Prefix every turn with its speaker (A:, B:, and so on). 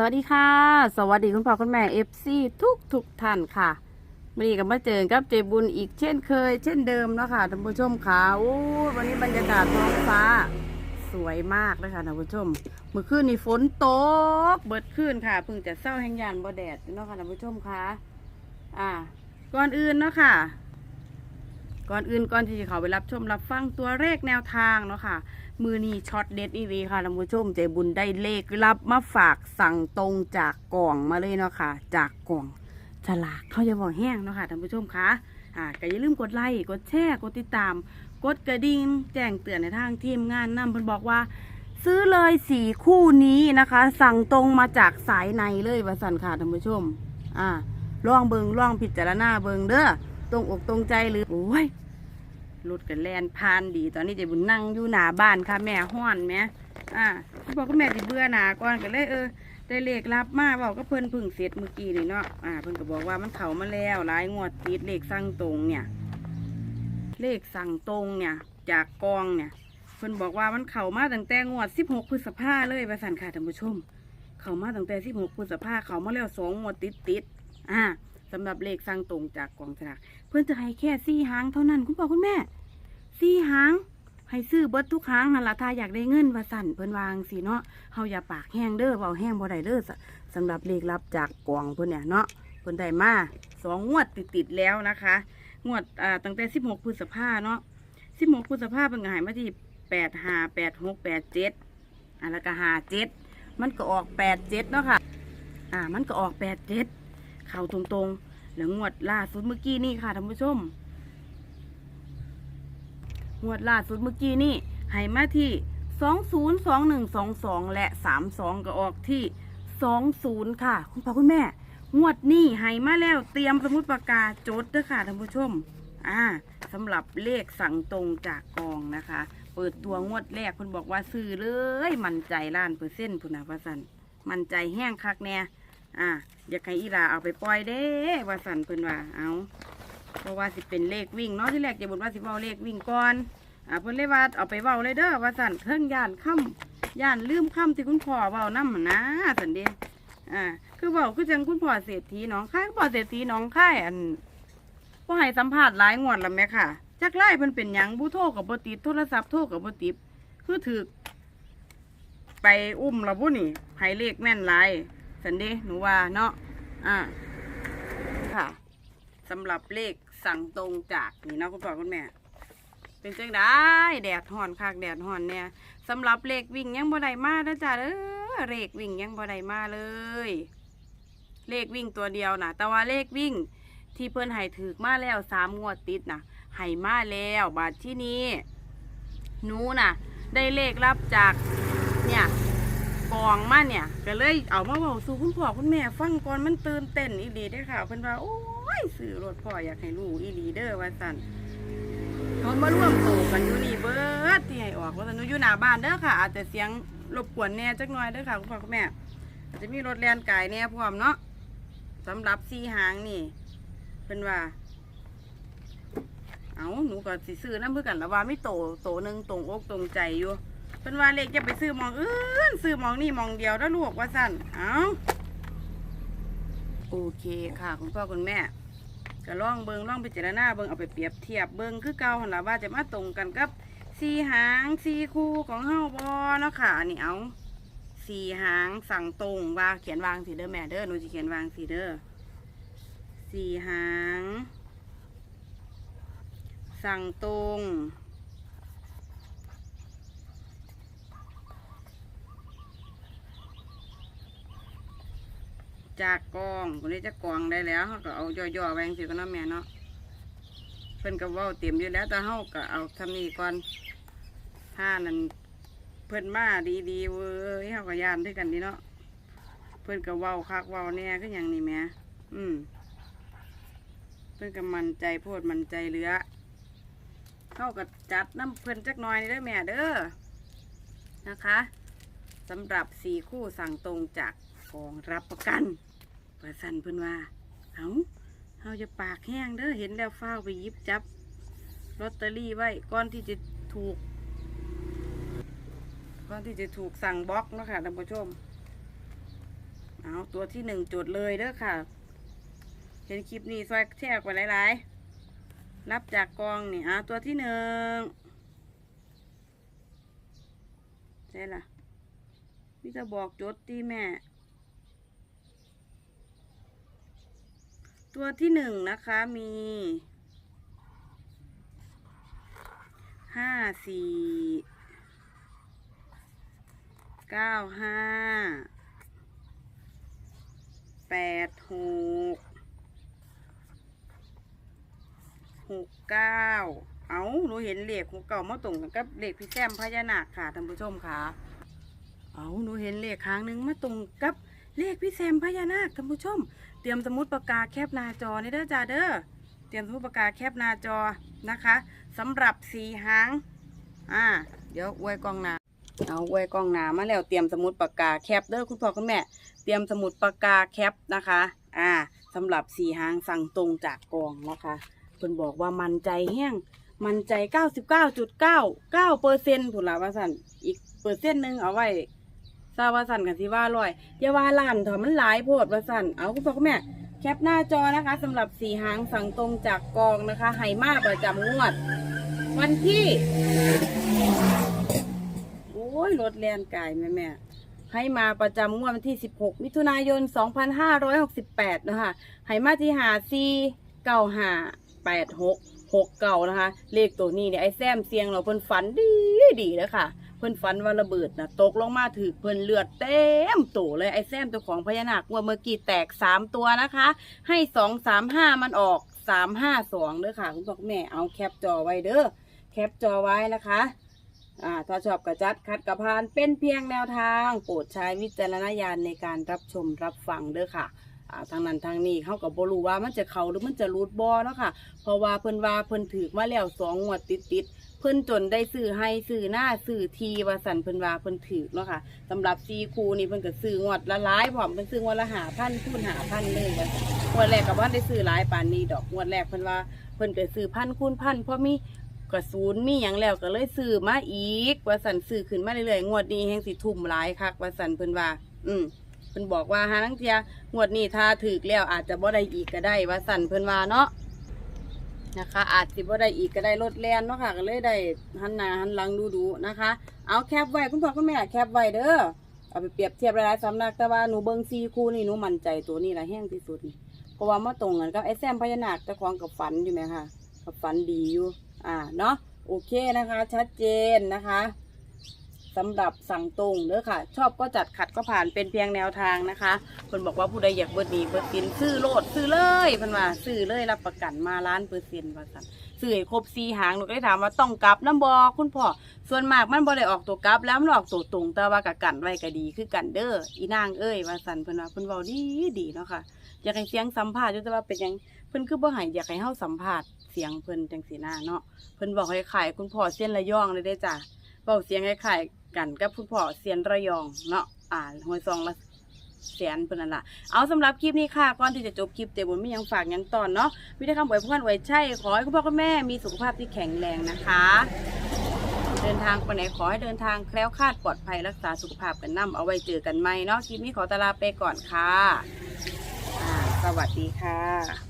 A: สวัสดีค่ะ สวัสดีคุณพ่อคุณแม่เอฟซีทุกทุกท่านค่ะวันนี้ก็มาเจอกับเจบุญอีกเช่นเคย เช่นเดิมนะค่ะท่านผู้ชมค่ะโอ้วันนี้บรรยากาศท้องฟ้า สวยมากเลยค่ะท่านผู้ชม เมื่อคืนนี่ฝนตกเบิดคืนค่ะเพิ่งจะเศร้าแห่งยานบ่แดดเนาะค่ะท่านผู้ชมค่ะ อ่า ก่อนอื่นเนาะค่ะ ก่อนอื่นก่อนที่จะเข้าไปรับชมรับฟังตัวเลขแนวทางเนาะค่ะ มือนี้ช็อตเด็ดอีวีค่ะท่านผู้ชมเจบุญได้เลขรับมาฝากสั่งตรงจากกล่องมาเลยเนาะค่ะ จากกล่องฉลากเขาจะบอกแห้งเนาะค่ะท่านผู้ชมคะอ่าก็อย่าลืมกดไลค์กดแชร์กดติดตาม กดกระดิ่งแจ้งเตือนในทางทีมงานนำเพิ่นบอกว่า ซื้อเลยสี่คู่นี้นะคะ สั่งตรงมาจากสายในเลยว่าสันค่ะท่านผู้ชมอ่าลองเบิงลองพิจารณาเบิงเด้อ ตรงอกตรงใจหรือโอ้ยรถกันแลนพานดี ตอนนี้เจบุญนั่งอยู่หน้าบ้านค่ะแม่ห้อนแม่อ่าบอกก็แม่สิเบื่อหนาก่อนก็เลยเออได้เลขรับมาบอกก็เพิ่นพึ่งเสร็จเมื่อกี้นี่เนาะอ่าเพิ่นก็บอกว่ามันเข้ามาแล้วหลายงวดติดเลขสั่งตรงเนี่ย เลขสั่งตรงเนี่ย จากกองเนี่ยเพิ่นบอกว่ามันเข้ามาตั้งแต่งวด 16พฤษภาเลยประสันค่ะท่านผู้ชม เข้ามาตั้งแต่ 16พฤษภาเข้ามาแล้วสองงวดติดติดอ่า สำหรับเลขสั่งตรงจากกองสลากเพิ่อนจะให้แค่สี่หางเท่านั้นคุณพ่อคุณแม่สี่หางให้ซื้อเบิดทุกหางนั่นละถ้าอยากได้เงินว่าสั่นเพิ่นวางสิเนาะเฮาอย่าปากแห้งเด้อเว้าแห้งบ่ได้เด้อสำหรับเลขรับจากกองเพิ่นเนี่ยเนาะเพิ่นได้มาสองงวดติดๆแล้วนะคะ งวดอ่าตั้งแต่16พฤษภาเนาะ16พฤษภาเพิ่นก็ให้มาที่8 5 8 6 8 7อ่าแล้วก็5 7มันก็ออก8 7เจ็ดเนาะค่ะ อ่ามันก็ออก8 7เจ็ด ข้าตรงๆ แล้วงวดล่าสุดเมื่อกี้นี่ค่ะท่านผู้ชม งวดล่าสุดเมื่อกี้นี่ให้มาที่202122และ32ก็ออกที่20ค่ะ คุณพ่อคุณแม่ งวดนี้ให้มาแล้วเตรียมสมุดปากกาจดด้อค่ะท่านผู้ชม อ่าสำหรับเลขสั่งตรงจากกองนะคะ เปิดตัวงวดแรกคุณบอกว่าซื้อเลย มั่นใจล้านเปอร์เซ็นต์พุ่นนะว่าสันมั่นใจแห้งคักแน่ อ่าอยากให้อีลาเอาไปปล่อยเด้ว่าสันเพิ่นว่าเอาเพราะว่าสิเป็นเลขวิ่งเนาะที่แรกจะบอกว่าสิเว้าเลขวิ่งก่อนอ่าเพิ่นเลยว่าเอาไปเว้าเลยเด้อว่าสันเทิงย่านค่ำย่านลืมค่ำที่คุณพ่อเว้านำนะสันเดีอ่าคือเว้าคือจังคุณพ่อเศรษฐีน้องค่ายคุณพ่อเศรษฐีน้องค่ายอันบ่ให้สัมภาษณ์หลายงวดแล้วแม่ค่ะจักไล่เพิ่นเป็นหยังผู้โทรกับบ่ติดโทรศัพท์โทรกับบ่ติดคือถือไปอุ้มแล้วผู้นี่ให้เลขแม่นหลาย สันเดหนูว่าเนาะอ่าค่ะสำหรับเลขสั่งตรงจากนี่เนาะคุณพ่อคุณแม่เป็นจังได้แดดห่อนคักแดดห่อนเนี่ยสำหรับเลขวิ่งยังบ่ได้มาเด้อจ้าเด้อเลขวิ่งยังบ่ได้มาเลย เลขวิ่งตัวเดียวนะแต่ว่าเลขวิ่งที่เพิ่นให้ถือมาแล้วสามงวดติดนะให้มาแล้วบาทที่นี้หนูน่ะ ได้เลขรับจากเนี่ย กองมาเนี่ยก็เลยเอามาบอกสู่คุณพ่อคุณแม่ฟังก่อนมันตื่นเต้นอีหลีได้อค่ะเพิ่นว่าโอ้ยสื่อรถพ่ออยากให้รู้อีหลีเด้อว่าสั่นเขามาร่วมโตกันอยู่นี่เบิดที่ให้ออกว่าสั่นหนูอยู่หน้าบ้านเด้อค่ะ อาจจะเสียงรบกวนแหน่จักหน่อยเด้อค่ะคุณพ่อคุณแม่อาจจะมีรถแล่นไก่แหน่พร้อมเนาะสำหรับสีหางนี่เพิ่นว่า เอาหนูก็สิซื้อน้ำเพื่อกันแล้วว่าไม่โตโตหนึ่งตรงอกตรงใจอยู่ เพิ่นว่าเลขจะไปซื้อมองอื่นซื้อมองนี่มองเดียวแล้วลูกว่าสั่นเอาโอเคค่ะคุณพ่อคุณแม่ก็ลองเบิงลองไปเจรณาเบิงเอาไปเปรียบเทียบเบิงคือเก่าหันละว่าจะมาตรงกันกับสีหางสีคู่ของเฮาบ่เนาะค่ะอันนี้เอาสีหางสั่งตรงว่าเขียนวางสีเด้อแม่เด้อหนูจะเขียนวางสีเด้อสีหาง สั่งตรง จากกองคนนี้จะกองได้แล้วเขาก็เอาย่อๆแวงสิก็เนาะแม่เนาะเพิ่นก็ว้าเต็มอยู่แล้วแต่เฮาก็เอาทำนี้ก่อนถ้านั่นเพิ่นมาดีๆเว้ยเฮาก็ยานด้วยกันดีเนาะเพิ่นก็ว้าคักว้าแน่คือหยังนี่แม่อืมเพิ่นก็มันใจโพดมันใจเหลือเข้ากับจัดน้ำเพื่อนจักน่อยนี่เด้อแม่เด้อนะคะสำหรับสี่คู่สั่งตรงจากกองรับประกัน ประสันเพื่อนว่า เอาเฮาจะปากแห้งเด้อเห็นแล้วฟ้าวไปหยิบจับลอตเตอรี่ไว้ก่อนที่จะถูก ก่อนที่จะถูกสั่งบล็อกเนาะคะท่านผู้ชม เอาตัวที่หนึ่งจดเลยเด้อค่ะ เห็นคลิปนี้ซอยแชร์ไปหลายๆ รับจากกองนี่เอาตัวที่หนึ่งใช่ล่ะพี่จะบอกจดตีแม่ ตัวที่หนึ่งนะคะมีห้าสี่เก้าห้าแปดหกหกเก้าเอาหนูเห็นเลขหกเก้ามาตรงกันกับเลขพี่แซมพญานาคค่ะท่านผู้ชมค่ะเอาหนูเห็นเลขครั้งหนึ่งมาตรงกับเลขพี่แซมพญานาคท่านผู้ชม เตรียมสมุดปากกาแคปหน้าจอนี่เด้อจ้าเด้อ เตรียมสมุดปากกาแคปหน้าจอนะคะสำหรับสีหาง อ่า เดี๋ยวอวยกล้องหนาเอาอวยกล้องหนามาแล้วเตรียมสมุดปากกาแคปเด้อคุณพ่อคุณแม่ เตรียมสมุดปากกาแคปนะคะ อ่าสำหรับสีหางสั่งตรงจากกองนะคะเพิ่นบอกว่ามันใจแห้งมันใจ 99.99เปอร์เซ็นต์ผุนละว่าสันอีกเปอร์เซ็นต์หนึ่งเอาไว้ ซาว่าสั่นกันสิว่าร้อยอย่าว่าล้านเถอะมันหลายโพดว่าสั่นเอาคุณพ่อคุณแม่แคปหน้าจอนะคะสำหรับสีหางสั่งตรงจากกองนะคะไหมาประจำงวด วันที่ โอ้ยรถแลนไก่แม่แม่ให้มาประจำงวดวันที่ 16 มิถุนายน 2568 นะคะให้มาที่หาซีเก้าหาแปดหกหกเก่านะคะ เลขตัวนี้เนี่ยไอ้แซมเสียงเราเพิ่นฝันดีดีเลยค่ะ เพิ่นฝันว่าระเบิดนะตกลงมาถือเพิ่นเลือดเต็มโตเลยไอ้แซมตัวของพญานาคเมื่อกี้แตกสามตัวนะคะ ให้สองสามห้ามันออกสามห้าสองเด้อค่ะ คุณพ่อคุณแม่เอาแคปจอไว้เด้อแคปจอไว้นะคะอ่าถ้าชอบกระจัดคัดกระพานเป็นเพียงแนวทาง โปรดใช้วิจารณญาณในการรับชมรับฟังเด้อค่ะอ่าทางนั้นทางนี้เขากับบรูว่ามันจะเขาหรือมันจะรูดบอเนาะค่ะ เพราะว่าเพิ่นว่าเพิ่นถือมาแล้วสองงวดติดติด เพิ่นจนได้ซื้อให้ซื้อหน้าซื้อทีว่าสันเพิ่นว่าเพิ่นถือเนาะค่ะสำหรับซีคูนี่เพิ่นก็ซื้องวดละหลายพร้อมเพิ่นซื้องวดละหาพันคูณหาพันเลยว่าซั่นงวดแรกกับว่าได้ซื้อหลายปานนี้ดอกงวดแรกเพิ่นว่าเพิ่นก็ซื้อพันคูณพันเพราะมีกระสูนมีหยังแล้วก็เลยซื้อมาอีก ว่าสันซื้อขึ้นมาเรื่อยๆงวดนี้แห่งสิทุ่มหลายคักว่าสันเพิ่นว่า อืมเพิ่นบอกว่าหานังเทียงวดนี้ถ้าถึกแล้วอาจจะบ่ได้อีกก็ได้ว่าสันเพิ่นว่าเนาะ นะคะ อาจสิบ่ได้อีกก็ได้ลดแลนเนาะค่ะ ก็เลยได้หันหน้าหันหลังดูดูๆนะคะ เอาแคบไว้คุณพ่อคุณแม่แคบไว้เด้อเอาไปเปรียบเทียบหลายๆสำนักแต่ว่าหนูเบิ้งซีคู่นี่หนูมั่นใจตัวนี้ละแห้งที่สุดนี่เพราะว่ามาตรงกันกับไอ้แซมพญานาคเจ้าของกับฝันอยู่ไหมคะกับฝันดีอยู่ อ่าเนาะโอเคนะคะ ชัดเจนนะคะ สำหรับสั่งตรงเด้อค่ะ ชอบก็จัดขัดก็ผ่านเป็นเพียงแนวทางนะคะคนบอกว่าผู้ใดอยากเบิดหนีเบิดสินซื้อโลดซื้อเลยเพิ่นว่าซื้อเลยรับประกันมาล้านเปอร์เซ็นต์ว่าซั่นซื้อให้ครบสีหางหนูก็เลยถามว่าต้องกลับน้ำบอคุณพ่อส่วนมากมันบ่ได้ออกตัวกลับ แล้วมันออกตัวตรงแต่ว่ากักันไว้ก็ดีคือกันเด้ออีนางเอ้ยว่าซั่นเพิ่นว่าเพิ่นเว้าดีดีเนาะค่ะอยากให้เสียงสัมภาษณ์อยู่แต่ว่าเป็นหยังเพิ่นคือบ่ให้อยากให้เฮาสัมภาษณ์เสียงเพิ่นจังซี่นะเนาะเพิ่นบอกให้ขายคุณพ่อเสียนระยองเลยได้จ้ะเบาเสียงให้ขาย กันกับคุณพ่อเสียนระยองเนาะอ่าหวยซองละแสนเพิ่นนั่นละเอาสำหรับคลิปนี้ค่ะ ก่อนที่จะจบคลิปเตบุญมีหยังฝากยังตอนเนาะมีแต่คำอวยพรไว้ใช่ ขอให้คุณพ่อคุณแม่มีสุขภาพที่แข็งแรงนะคะ เดินทางไปไหนขอให้เดินทางแคล้วคลาดปลอดภัยรักษาสุขภาพกันนำเอาไว้เจอกันใหม่เนาะคลิปนี้ขอตลาไปก่อนค่ะ สวัสดีค่ะ